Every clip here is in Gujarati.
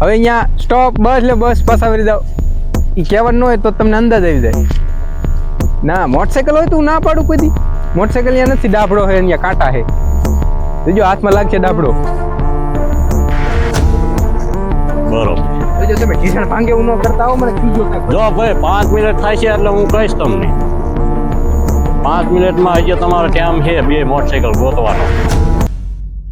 હવે અહીંયા સ્ટોપ બસ એટલે બસ પસાવરી જાવ એ કહેવાનું ન હોય તો તમને અંદાજ આવી જાય. ના મોટરસાયકલ હોય તો હું ના પાડું કોઈ મોટરસાયકલ અહીંયા નથી ડાબડો હે અહીંયા કાંટા છે જોજો હાથમાં લાગશે ડાબડો. બરોબર. જોજો તમે ભાંગે ન કરતા હો મને કીજો જો ભાઈ પાંચ મિનિટ થાય છે એટલે હું કહીશ તમને. પાંચ મિનિટમાં હજી તમારો ટાઈમ છે બે મોટરસાયકલ ગોતવાનો.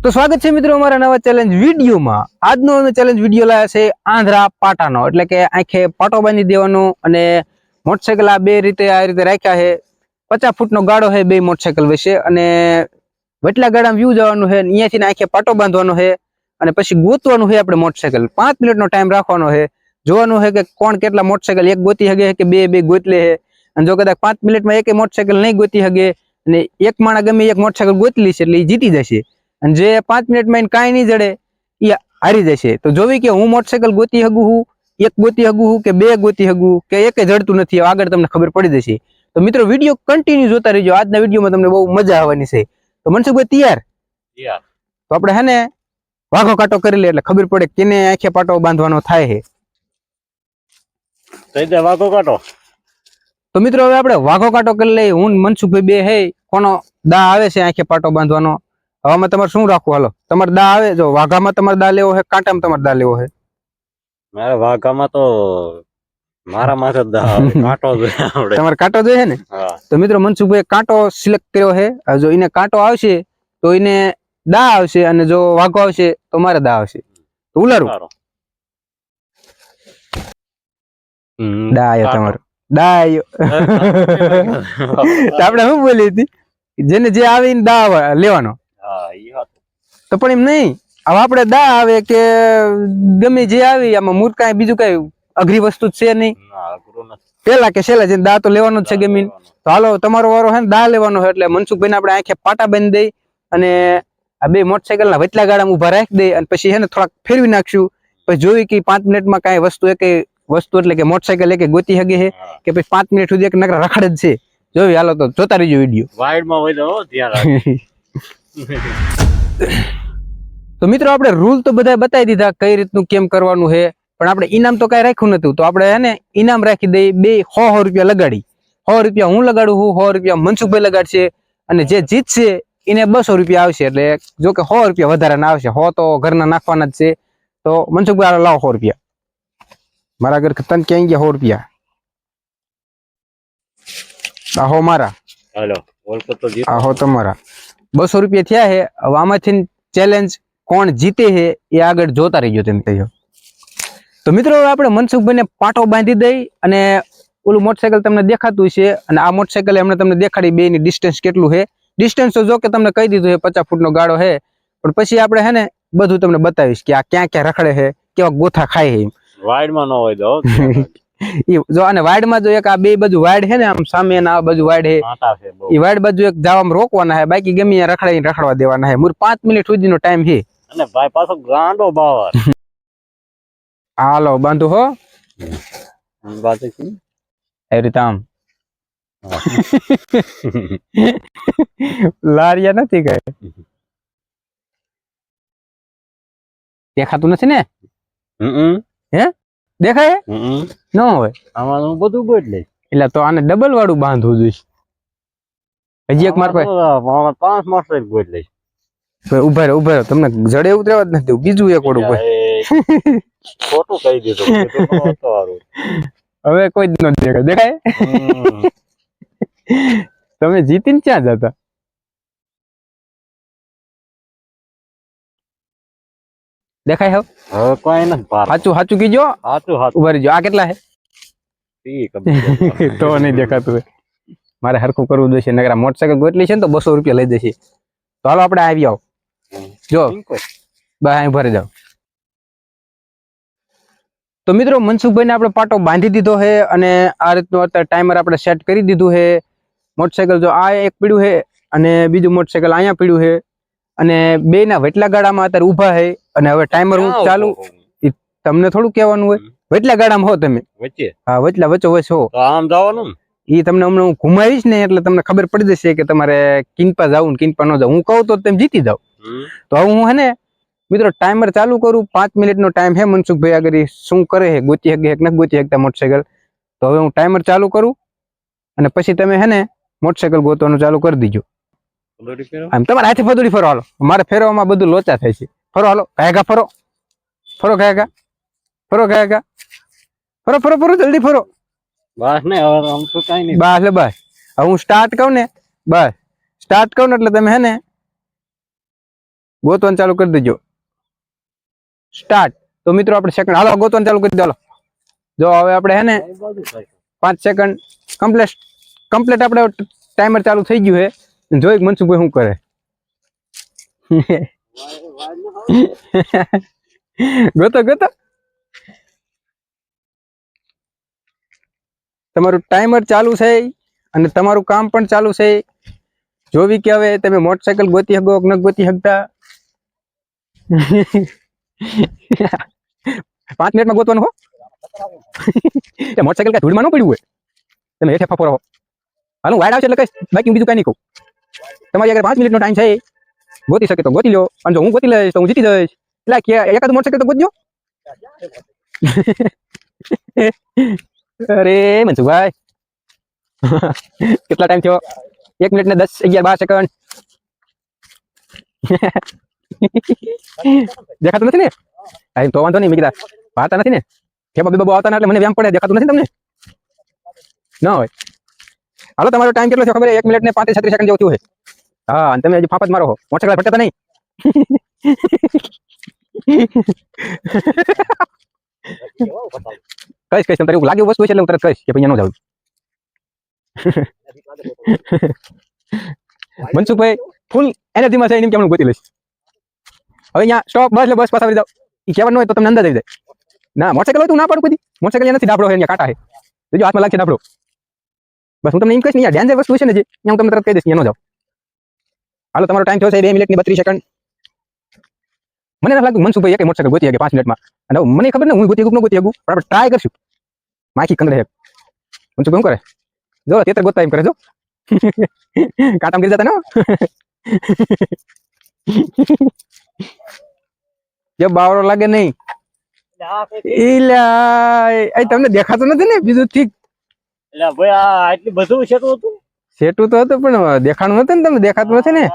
તો સ્વાગત છે મિત્રો અમારા નવા ચેલેન્જ વિડીયોમાં. આજનો અમે ચેલેન્જ વીડિયો લાવ્યા છે આંધ્રા પાટાનો, એટલે કે આંખે પાટો બાંધી દેવાનો અને મોટરસાયકલ આ બે રીતે આ રીતે રાખ્યા છે. પચાસ ફૂટનો ગાળો છે બે મોટરસાયકલ વિશે અને વટલા ગાળામાં વ્યૂ જવાનું છે અહીંયાથી આંખે પાટો બાંધવાનો છે અને પછી ગોતવાનું છે આપણે મોટરસાયકલ પાંચ મિનિટનો ટાઈમ રાખવાનો છે. જોવાનું છે કે કોણ કેટલા મોટરસાયકલ એક ગોતી શકે કે બે બે ગોતલે છે. અને જો કદાચ પાંચ મિનિટમાં એક મોટરસાયકલ નહીં ગોતી શકે અને એક માણસ ગમે એક મોટરસાયકલ ગોતલી છે એટલે એ જીતી જશે. અને જે પાંચ મિનિટમાં એને કાંઈ નહીં જડે એ હારી જશે. તો જોવી કે હું મોટરસાયકલ ગોતી હગું હું એક ગોતી હગું હું કે બે ગોતી હગું કે એક જડતું નથી આગળ તમને ખબર પડી જશે. તો મિત્રો વીડિયો કન્ટિન્યુ જોતા રહેજો. આજના વિડીયોમાં તમને બહુ મજા આવવાની છે. તો મનસુખભાઈ તૈયાર? તો આપણે હે ને વાઘો કાંટો કરી લે એટલે ખબર પડે કેને આંખે પાટો બાંધવાનો થાય છે. વાઘો કાઢો તો મિત્રો હવે આપણે વાઘો કાંટો કરી લઈએ. હું મનસુખભાઈ બે હે કોનો દા આવે છે આંખે પાટો બાંધવાનો? હવામાં તમારે શું રાખવું? હાલો. તમારે દા આવે. જો વાઘામાં તમારે દા લેવો છે કાંટામાં તમારે દા લેવો છે? મારા વાઘામાં તો મારા માથે. કાંટો તમારે કાંટો જોઈએ ને? તો મિત્રો મનસુખભાઈ કાંટો સિલેક્ટ કર્યો છે. જો એને કાંટો આવશે તો એને દા આવશે અને જો વાઘો આવશે તો મારે દા આવશે. તો ઉલારું. હમ. દા આવ્યો તમારો. દા આવ્યો આપણે શું બોલી હતી? જેને જે આવે એને દા લેવાનો. તો પણ એમ નહીં. હવે આપણે દા આવે કે ગમે જે આવી આમાં મૂર્ખ કાંઈ બીજું કાંઈ અઘરી વસ્તુ છે નહીં. પેલા કે છેલ્લા જેને દા તો લેવાનો જ છે ગમી. તો હાલો તમારો વારો ને દા લેવાનો છે એટલે મનસુખભાઈ આપણે આંખે પાટા બાંધી દઈ અને આ બે મોટરસાયકલ ના વચલા ગાળામાં ઊભા રાખી દઈ અને પછી છે ને થોડાક ફેરવી નાખશું. પછી જોઈ કે પાંચ મિનિટમાં કાંઈ વસ્તુ એક વસ્તુ એટલે કે મોટરસાયકલ એક ગોતી હગે છે કે પછી પાંચ મિનિટ સુધી એક નકરા રખડે જ છે. જોયું હાલો તો જોતા રહીજો વીડિયો. વાઇડમાં હોય તો હો, ધ્યાન રાખજો. તો મિત્રો આપણે રૂલ તો બધા બતાવી દીધા કઈ રીતનું કેમ કરવાનું છે પણ આપણે ઇનામ તો કઈ રાખ્યું નતું તો આપણે એને ઇનામ રાખી દઈ બે સો સો રૂપિયા લગાડી. સો રૂપિયા હું લગાડું છું સો રૂપિયા મનસુખભાઈ લગાડશે અને જે જીતશે એને બસો રૂપિયા આવશે. એટલે જો કે સો રૂપિયા વધારાના આવશે. સો તો ઘરના નાખવાના જ છે. તો મનસુખભાઈ લાવો સો રૂપિયા. મારા ઘર તન ક્યાં ગયા સો રૂપિયા? આહો હો મારા. હાલો આહો તમારા. બસો રૂપિયા થયા છે. હવે આમાંથી ચેલેન્જ કોણ જીતે છે એ આગળ જોતા રહીજો તેમ. કહ્યું તો મિત્રો હવે આપણે મનસુખભાઈને પાટો બાંધી દઈ અને ઓલું મોટરસાયકલ તમને દેખાતું છે અને આ મોટરસાયકલ એમણે તમને દેખાડી બે ની ડિસ્ટન્સ કેટલું છે. ડિસ્ટન્સ તો જો કે તમને કહી દીધું છે પચાસ ફૂટનો ગાળો છે. પણ પછી આપણે હે ને બધું તમને બતાવીશ કે આ ક્યાં ક્યાં રખડે છે કેવા ગોથા ખાય છે એમ. વાઇડમાં ન હોય તો જો અને વાડમાં જો એક આ બે બાજુ વાડ છે ને આમ સામે આ બાજુ વાડ છે. એ વાડ બાજુ એક જવામાં રોકવાના છે બાકી ગમે રખડાઈને રખડવા દેવાના છે. મુર પાંચ મિનિટ સુધીનો ટાઈમ છે. અને ભાઈ પાછો ગાંડો બાવર. હાલો બાંધુ હો. બાજુ શું? એવી રીતે આમ. હા. લારિયા નથી કઈ? દેખાતું નથી ને? હમ દેખાય? ન હોય. આમાં હું બધું ગોઠ લઈશ. એટલે તો આને ડબલ વાળું બાંધવું જોઈશ. હજી એક માર પાસે પાંચ મોટરસાઇકલ ગોઠ લઈશ. ઊભા રહો ઊભા રહો. તમને જડે ઉતરેવા જ નથી. બીજું એક વડું ભાઈ. ખોટું કહી દીધું. હવે કોઈ જ ન દેખાય. દેખાય. તમે જીતીને ક્યાં જતા? દેખાય હવે? હવે કોઈ નથી સાચું સાચું કીજો. સાચું સાચું. ઊભા રહીજો. આ કેટલા છે? તો નહીં દેખાતું મારે હરખું કરવું જોઈશે નકરા મોટરસાયકલ ગોટલી છે ને તો બસો રૂપિયા લઈ જશે. તો હાલો આપણે આવી આવો. જો. બહાર ભરી દઉં. તો મિત્રો મનસુખભાઈને આપણે પાટો બાંધી દીધો છે અને આ રીતનું અત્યારે ટાઈમર આપણે સેટ કરી દીધું છે. મોટરસાયકલ જો આ એક પીડ્યું છે અને બીજું મોટરસાયકલ અહીંયા પીડ્યું છે. અને બે ના વેટલા ગાડામાં અત્યારે ઊભા છે અને હવે ટાઈમર હું ચાલુ તમને થોડું કહેવાનું હોય. વેટલા ગાડામાં હો તમે. વચ્ચે? હા વચલા વચ્ચો વચ્ચે હો આમ જવાનું એ તમને હમણાં હું ઘુમાવીશ ને એટલે તમને ખબર પડી જશે કે તમારે કિનપા જવું કિનપા ન જવું હું કહું તો તમે જીતી જાવ ને તો હવે હું હે ને મિત્રો ટાઈમર ચાલુ કરું. પાંચ મિનિટનો ટાઈમ હે મનસુખભાઈ આગળ. શું કરે હે? ગોતી હકે હેક નથી ગોતી શકતા મોટરસાયકલ તો હવે હું ટાઈમર ચાલુ કરું અને પછી તમે હે ને મોટરસાયકલ ગોતવાનું ચાલુ કરી દીજો. આમ તમારા હાથે ફદુડી ફરો હાલો. મારે ફેરવામાં બધું લોચા થાય છે. ફરો હાલો. ગાયગા ફરો. ફરો ગાયગા. ફરો ગાયગા. ફરો ફરો ફરો જલ્દી ફરો. બસ ને હવે આમ તો કઈ નહીં. બસ બસ. હવે હું સ્ટાર્ટ કહું ને બસ. સ્ટાર્ટ કહું ને એટલે તમે હે ને ગોતવાનું ચાલુ કરી દેજો. સ્ટાર્ટ તો મિત્રો આપણે સેકન્ડ હાલો, ગોતવાનું ચાલુ કરી દો જો હવે આપણે હે ને? પાંચ સેકન્ડ કમ્પ્લેટ કમ્પ્લેટ આપણે ટાઈમર ચાલુ થઈ ગયું છે. જોઈ મનસુખભાઈ શું કરે. ગોતો ગોતો. તમારું ટાઈમર ચાલુ છે અને તમારું કામ પણ ચાલુ છે. જોવી કે હવે તમે મોટરસાયકલ ગોતી શકો કે ન ગોતી શકતા? પાંચ મિનિટમાં ગોતવાનું હો એ મોટરસાયકલ કાંઈ ધૂળમાં ન પડ્યું હોય તમે હેઠે ફફો રહો હાલ હું વાઇડ આવશે એટલે કહીશ બાકી હું બીજું કાંઈ નહીં કહું તમારી આગળ પાંચ મિનિટનો ટાઈમ છે ગોતી શકે તો ગોતી લો અને જો હું ગોતી લઈશ તો હું જીતી જઈશ એટલે કે એકાદ મોટરસાયકલ તો ગોતજો અરે મનસુખભાઈ કેટલા ટાઈમ થયો એક મિનિટ ને દસ અગિયાર બાર સેકન્ડ દેખાતું નથી ને? હા, એમ તો વાંધો નહીં મેં કીધા નથી ને? ખેપા બીબા આવતા ના એટલે મને વ્યામ પડે દેખાતું નથી તમને? ના હોય. હાલો તમારો ટાઈમ કેટલો છે ખબર એક મિનિટ ને પાંત્રીસ છત્રીસ સેકન્ડ જેવું થયું છે. હા અને તમે હજી ફાફત મારો છો. મોટરસાયકલ ફટતા નહીં? કઈશ કઈશ તમને એવું લાગ્યું વસ્તુ છે એટલે હું તરત કહીશ કે ભાઈ ન જાવ મનસુખભાઈ ફૂલ એનર્જીમાં છે એની કેમ ગોતી લઈશ? હવે અહીંયા સ્ટોપ બસ એટલે બસ, પાછા વળી જાવ એ કહેવાનું હોય તો તમને અંદર આવી જાય. ના મોટરસાઇકલ હોય તો ના પાડું કોઈ મોટરસાઇકલ નથી ડાબડો હોય કાંટા છે જો હાથમાં લાગશે ડાબડો બસ, હું તમને એમ કહીશ ને ડેન્જર વસ્તુ છે ને જે હું તમને તરત કહી દઈશ અહીંયા ન જાવ હાલો, તમારો ટાઈમ થયો છે, બે મિનિટની બત્રીસ સેકન્ડ મને નથી લાગતું, મનસુખભાઈ એક મોટરસાઇકલ ગોતી શકે પાંચ મિનિટમાં અને મને ખબર ને, હું ગોતી ન ગોતી શકું, પણ આપણે ટ્રાય કરશું. માખી કંદરે છે મનસુખભાઈ શું કરે? જો તેતર ગોતતા એમ કરે, જો. કાટામ ગીર જતા ને? હો. જે બાવરો લાગે નહીં. ઈલા તમને દેખાતો નથી ને બીજું ઠીક? એટલે ભાઈ આ આટલું બધું છે તો હતું? સેટું તો હતું પણ દેખાણું નથી ને તમને દેખાતું નથી ને?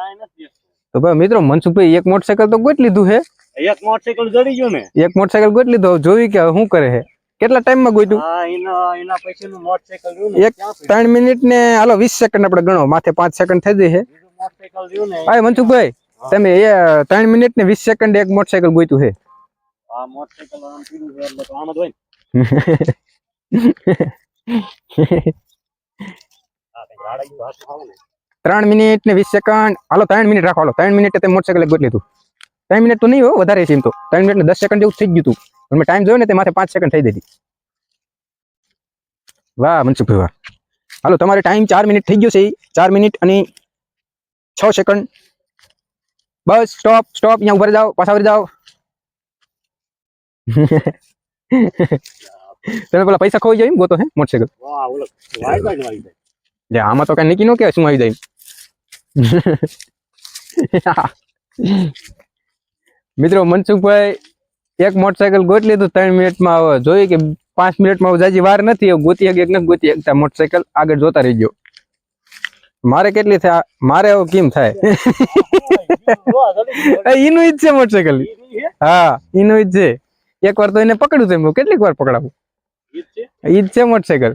તો ભાઈ મિત્રો મનસુખભાઈ એક મોટરસાયકલ તો ગોટ લીધું છે એક મોટરસાયકલ જડી ગયું ને? એક મોટરસાયકલ ગોટ લીધો જોવી કે શું કરે હે? કેટલા ટાઈમમાં ગોઈતું એના એના મોટરસાયકલ રહ્યું એક ત્રણ મિનિટ ને હાલો વીસ સેકન્ડ આપણે ગણો માથે પાંચ સેકન્ડ થઈ જઈ હે. મોટરસાયકલ રહ્યું ને. ભાઈ મનસુખભાઈ તમે એ ત્રણ મિનિટ ને વીસ સેકન્ડ એક મોટરસાયકલ ગોત્યું છે આ મોટરસાયકલ આમ પીળું છે એટલે તો આમ જ હોય ને. આ કંઈક રાડા જેવું હાથમાં આવે ને. ત્રણ મિનિટ ને વીસ સેકન્ડ હાલો ત્રણ મિનિટ રાખો હાલો. ત્રણ મિનિટ તમે મોટરસાયકલ ગોત લીધું. ત્રણ મિનિટ તો નહીં હોય વધારે છે એમ તો. ત્રણ મિનિટ ને દસ સેકન્ડ જેવું થઈ જ ગયું હતું પણ મેં ટાઈમ જોયો ને તે માથે પાંચ સેકન્ડ થઈ દીધી વાહ મનસુખભાઈ વાહ. હાલો તમારે ટાઈમ ચાર મિનિટ થઈ ગયો છે ઈ. ચાર મિનિટ અને છ સેકન્ડ બસ સ્ટોપ સ્ટોપ અહીંયા ઊભા રહી જાઓ પાછા વળી જાઓ તમે પેલા પૈસા ખોઈ જાય એમ ગોતો હે મોટરસાયકલ વાહ, ઓલો વાઈ બાજુ આવી જાય. લે આમાં તો કઈ નીકી નો કે શું આવી જાય મિત્રો મનસુખભાઈ એક મોટરસાયકલ ગોત લીધું ત્રણ મિનિટમાં હવે જોયું કે પાંચ મિનિટમાં હવે જાજી વાર નથી હવે ગોતી એક એક ગોતી એકતા મોટરસાયકલ આગળ જોતા રહી ગયો મારે કેટલી થાય મારે હવે કેમ થાય? એનું જલ્દી જલ્દી. ઈનું ઈ છે? મોટરસાયકલ હા ઈનું ઈજ છે. એક વાર તો એને પકડ્યું તેમ કેટલીક વાર પકડાવું? ઈજ છે? મોટરસાયકલ.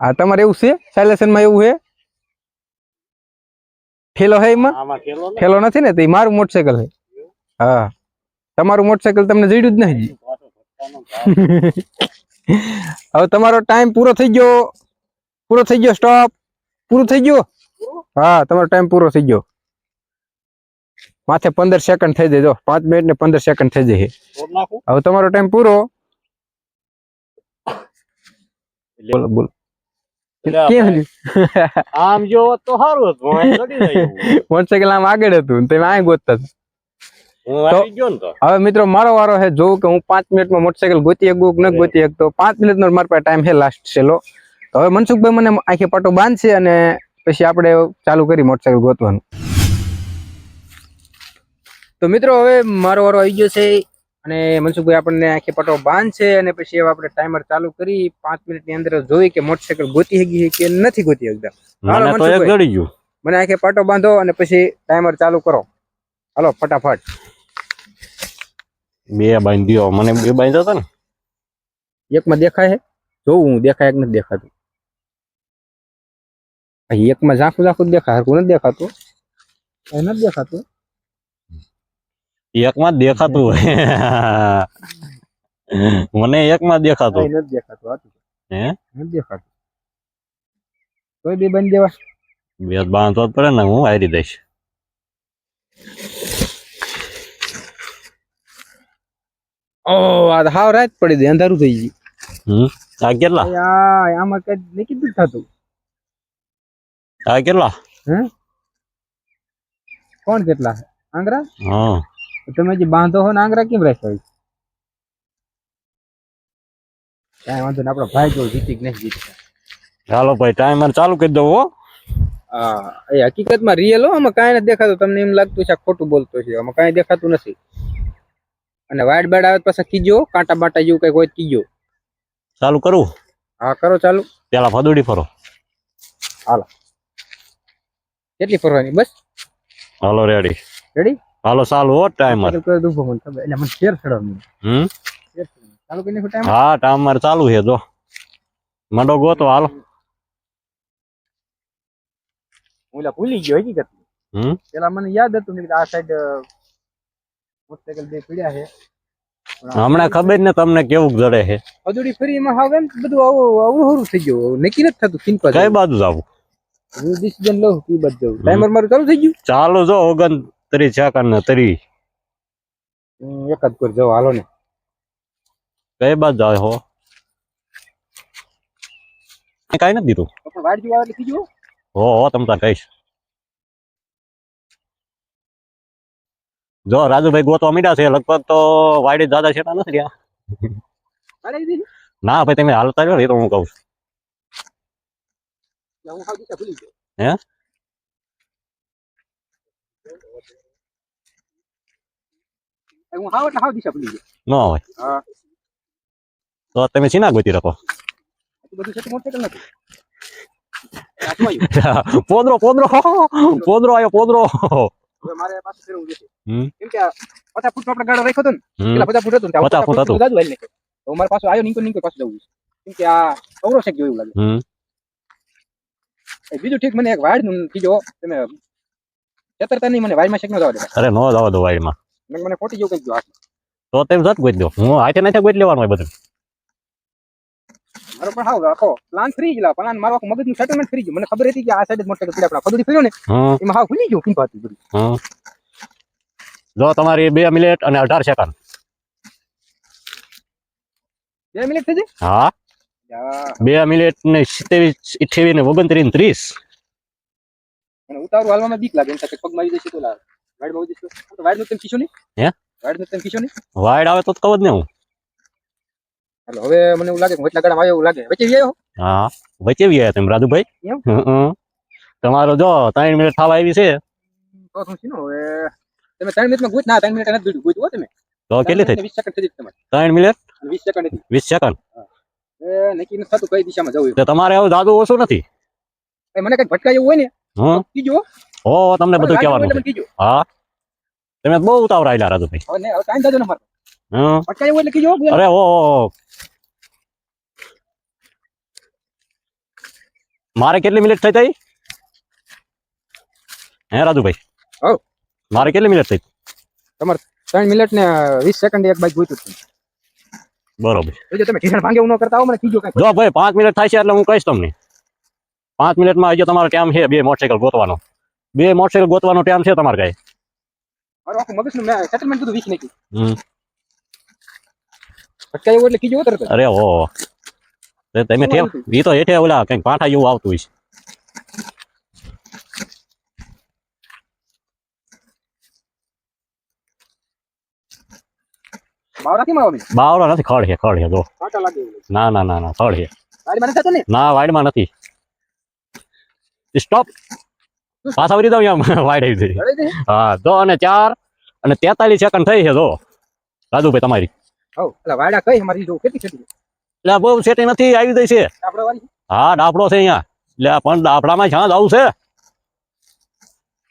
હા તમારે એવું છે? સાયલેશનમાં એવું છે? ઠેલો છે એમાં? ઠેલો નથી. ને તો એ મારું મોટરસાયકલ છે. હા તમારું મોટરસાયકલ તમને જડ્યું જ નહીં. હવે તમારો ટાઈમ પૂરો થઈ ગયો. પૂરો થઈ ગયો સ્ટોપ પૂરું થઈ ગયો? હા તમારો ટાઈમ પૂરો થઈ ગયો. માથે પંદર સેકન્ડ થઈ જાય જો. પાંચ મિનિટ ને પંદર સેકન્ડ થઈ જાય. તોડ નાખું? હવે તમારો ટાઈમ પૂરો. બોલો બોલો. એટલે કેમ આપણે આમ જો તો સારું હતું હું અહીં ચડી જાય એવું. મોટરસાયકલ આમ આગળ હતું ને તમે અહીં ગોતતા હતા. હું આવી ગયો ને તો. હવે મિત્રો મારો વારો છે જોઉં કે હું પાંચ મિનિટમાં મોટરસાયકલ ગોતી શકું કે ન ગોતી શકતો પાંચ મિનિટનો મારા પાસે ટાઈમ છે લાસ્ટ છેલ્લો તો હવે મનસુખભાઈ મને આખી પાટો બાંધશે અને પછી આપણે ચાલુ કરી મોટરસાયકલ ગોતવાનું. તો મિત્રો હવે મારો વારો આવી ગયો છે અને મનસુખભાઈ આપણને આખી પાટો બાંધ છે અને પછી હવે આપણે ટાઈમર ચાલુ કરી પાંચ મિનિટની અંદર જોઈ કે મોટરસાયકલ ગોતી હગી કે નથી ગોતી હકતા મને આખે પાટો બાંધો અને પછી ટાઈમર ચાલુ કરો. હાલો ફટાફટ. બે બાંધ્યો. મને બે બાંધ્યો હતો ને? એકમાં દેખાય છે? જોવું હું દેખાય એક નથી દેખાતું? એકમાં ઝાંખું ઝાંખું દેખાય હરકું નથી દેખાતું. અહીં નથી દેખાતું. એકમાં માં દેખાતું હોય. મને એકમાં દેખાતું. નથી દેખાતું. હે નથી દેખાતું. કોઈ બી બંધ દેવા. બે બાંધવો જ પડે ને હું હારી દઈશ. ઓ આ હાવ રાત પડી દે અંધારું થઈ ગયું. હમ? આ કેટલા? આમાં કઈ નહીં કીધું થતું. આ કેટલા? કોણ કેટલા? આંગરા હા. તમે જે બાંધો હો ને આંગરા કેમ રાખ્યા કાંઈ વાંધો ને આપણો ભાઈ જો જીતી કે નહીં જીતી ચાલો ભાઈ ટાઈમર ચાલુ કરી દઉં હો. હા એ હકીકતમાં રિયલ હો આમાં કાંઈ નથી દેખાતું. તમને એમ લાગતું છે ખોટું બોલતો છે. આમાં કાંઈ દેખાતું નથી. અને વાઇટ બેડ આવે પાછા કીજો કાંટા બાટા જેવું કઈ હોય કીજો. ચાલુ કરું? હા કરો ચાલુ. પેલા ફદુડી ફરો. કેટલી ફરવાની? બસ? હાલો રેડી રેડી હાલો ચાલુ હો ટાઈમર કરી દઉં મને ખબર. એટલે મને શેર ચડવાનું. હમ? શેર ચાલુ કરીને ટાઈમ હા ટાઈમર ચાલુ છે જો. મંડો ગોતો હાલો. ઓલા ભૂલી ગયો હકીકત. હમ? પેલા મને યાદ હતું કે આ સાઈડ મોટરસાયકલ બે પીડ્યા છે. હમણાં ખબર ને તમને કેવું જડે છે. ફરીમાં હવે એમ બધું આવું હરું થઈ ગયું. નક્કી નથી થતું કઈ બાજુ જાવું? ડિસિઝન લઉં કી બાદ જવું ટાઈમર મારું ચાલુ થઈ ગયું? ચાલુ જો ઓગણત્રીસ સેકન્ડ ને ત્રી હમ, એક જ કર જાવ હાલો ને. કઈ બાજુ જાય હો? કઈ નથી દીધું. તો પણ વાડ જેવું આવે એટલે કીજો હો હો તમ તાર કહીશ. જો રાજુભાઈ ગોતવા મીડા છે લગભગ તો વાડી દાદા છેટા નથી રહ્યા. અરે દીદી ના ભાઈ તમે હાલતા રહ્યો ને એ તો હું કહું છું. હું હાવ દિશા ભૂલી ગયો હે? એ હું હાવ એટલે હાવ દિશા ભૂલી ગયો ન હોય હા તો તમે સીના ગોતી રાખો. પોદરો પોદરો પોદરો આવ્યો પોદરો ફૂટ હતો. તો મારે પાછું આવ્યો નીકળ નીકળ પાછું જવું. કેમ કે આ અવરો છે જેવું લાગે બીજું ઠીક મને એક વાડનું કીજો. તમે છેતરતા નહીં મને વાડમાં શેક ન જવા દેવા અરે નો જવા દો વાડમાં મને ખોટી જેવું કઈ હાથ તો તેમ જત ગોઈ દો હું હાથે નાથે ગોઈ લેવાનું હોય બધું. મારો પણ હાવ આખો પ્લાન ફ્રી ગયેલા. પ્લાન મારો આખું મગજનું સેટલમેન્ટ ફ્રી ગયું. મને ખબર હતી કે આ સાઈડ મોટરસાઇકલ કીડા આપણા ફદુડી ફર્યો ને એમાં હાવ ભૂલી ગયો કિંમત હતી બધી જો તમારી બે મિનિટ અને અઢાર સેકન્ડ. બે મિનિટ થઈ હા. જાય બે મિનિટ ને સિત્તેવીસ અઠ્યાવીસ ને ઓગણત્રીસ ને ત્રીસ. ઉતારું હાલવામાં બીક લાગે એમ પગ મારી જશે તો લા વાડમાં ઉડી જશે. તો વાડનું તેમ ખીચો નહીં? હે? વાડનું તેમ ખીચો નહીં? વાઇડ આવે તો કહો જ ને હું. હવે મને એવું લાગે કે એટલા ગાડામાં આવ્યો એવું લાગે. વચ્ચે આવ્યો હા વચ્ચે આવ્યા તમે રાજુભાઈ. એમ? તમારો જો ત્રણ મિનિટ થવા આવી છે. તો શું છે હવે તમે ત્રણ મિનિટમાં ગુજ ના ત્રણ મિનિટ નથી ગુજ તમે. તો કેટલી થઈ? વીસ સેકન્ડ થઈ તમારે. ત્રણ મિનિટ? વીસ સેકન્ડ વીસ સેકન્ડ? નક્કી નથી થતું કઈ દિશામાં જવું તો તમારે આવું દાદુ ઓછું નથી? એ મને કઈ ભટકાય એવું હોય ને હમ કીજો હો. તમને બધું કહેવાનું. હા. તમે બહુ ઉતાવળાયેલા રાજુભાઈ. હવે ને હવે કાંઈ દાદો ન મારો. ભટકાય એવું એટલે કીજો અરે ઓ ઓ, ઓ. મારે કેટલી મિનિટ થઈ તઈ? હે રાજુભાઈ? હઉ. મારે કેટલી મિનિટ થઈ? તમારે ત્રણ મિનિટ ને વીસ સેકન્ડ એક બાઈક છું બરોબર. જો તમે ઢીસણ ભાંગે ન કરતા હો મને કીજો કાંઈ. જો ભાઈ પાંચ મિનિટ થાય છે એટલે હું કહીશ તમને. પાંચ મિનિટમાં હજી તમારો ટાઈમ છે બે મોટરસાયકલ ગોતવાનો. બે મોટરસાયકલ ગોતવાનો ટાઈમ છે તમારે કઈ. મારું આખું મગજનું મેં સેટલમેન્ટ બધું વીસ નાખ્યું. હમ. ભટકાય એટલે કીજો તરત અરે ઓ તમે ઠેવ ઈ તો હેઠે ઓલા કંઈક પાઠા જેવું આવતું હોય છે. બાવડો નથી ખડ છે ખડ છે જો. ના ના ના ના ખડ છે. ના? વાઈડમાં નથી. સ્ટોપ પાછા વળી દઉં એમ વાઈડ આવી હા જો અને ચાર અને તેતાલીસ સેકન્ડ થઈ છે જો. રાજુભાઈ તમારી. એટલે વાડા કઈ અમારી જો કેટલી કેટલી એટલે બહુ સેટી નથી આવી ગઈ છે. હા ડાફડો છે અહીંયા. એટલે પણ ડાફડામાં જ્યાં આવું છે.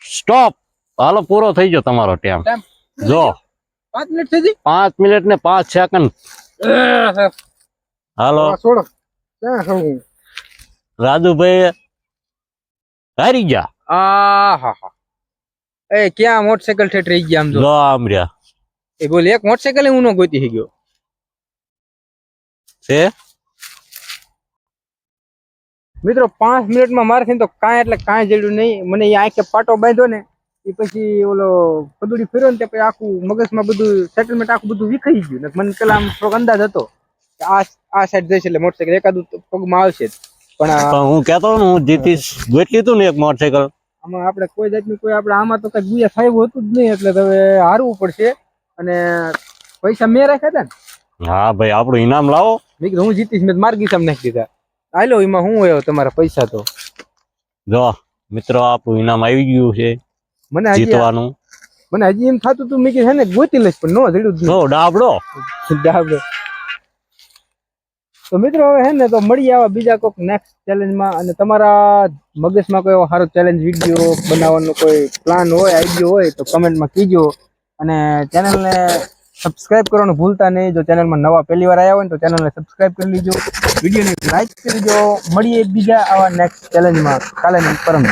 સ્ટોપ હાલો પૂરો થઈ ગયો તમારો ટેમ. ટાઈમ જો. પાંચ મિનિટ થઈ પાંચ મિનિટ ને પાંચ સેકન્ડ હાલો. છોડો. રાજુભાઈ હારી ગયા? આ હા હા. એ ક્યાં મોટરસાયકલ ઠેઠ રહી ગયા આમ જો? આમ રહ્યા. એ બોલ એક મોટરસાયકલ હું નો ગોતી થઈ ગયો. છે? મિત્રો પાંચ મિનિટમાં મારથી તો કાંઈ એટલે કાંઈ જડ્યું નહીં. મને અહીંયા આંખે પાટો બાંધ્યો ને એ પછી ઓલો પદુડી ફેર્યો ને તે પછી આખું મગજમાં બધું સેટલમેન્ટ આખું બધું વિખાઈ ગયું. ને મને પેલા આમ થોડોક અંદાજ હતો કે આ આ સાઈડ જઈશ એટલે મોટરસાયકલ એકાદું તો પગમાં આવશે પણ હું કહેતો હું જીતીશ. ગોતી તું ને એક મોટરસાયકલ આમાં આપણે કોઈ જાતની કોઈ આપણે આમાં તો કઈ ગુયા થાય હતું જ નહીં એટલે હવે હારવું પડશે. અને પૈસા મેં રાખ્યા હતા ને. હા ભાઈ આપણું ઇનામ લાવો. મેં કીધું હું જીતીશ મેં માર્ગી સામે નાખી દીધા. હાલો એમાં હું હોય તમારા પૈસા તો. જો મિત્રો આપણું ઇનામ આવી ગયું છે. મને જીતવાનું. મને હજી એમ થતું હતું મેં કે હે ને ગોતી લઈશ પણ નો જડ્યું નો ડાબડો. ડાબડો. તો મિત્રો હવે હે ને તો મળી આવા બીજા કોઈક નેક્સ્ટ ચેલેન્જમાં અને તમારા મગજમાં કોઈ સારો ચેલેન્જ વીડિયો બનાવવાનો કોઈ પ્લાન હોય આઈડિયો હોય તો કમેન્ટમાં કીજો. અને ચેનલને સબસ્ક્રાઇબ કરવાનું ભૂલતા નહીં. જો ચેનલમાં નવા પહેલી વાર આવ્યા હોય તો ચેનલને સબસ્ક્રાઇબ કરી લીજો. વિડીયોને લાઇક કરી દો. મળીએ બીજા આવા નેક્સ્ટ ચેલેન્જમાં કાલે પરમ.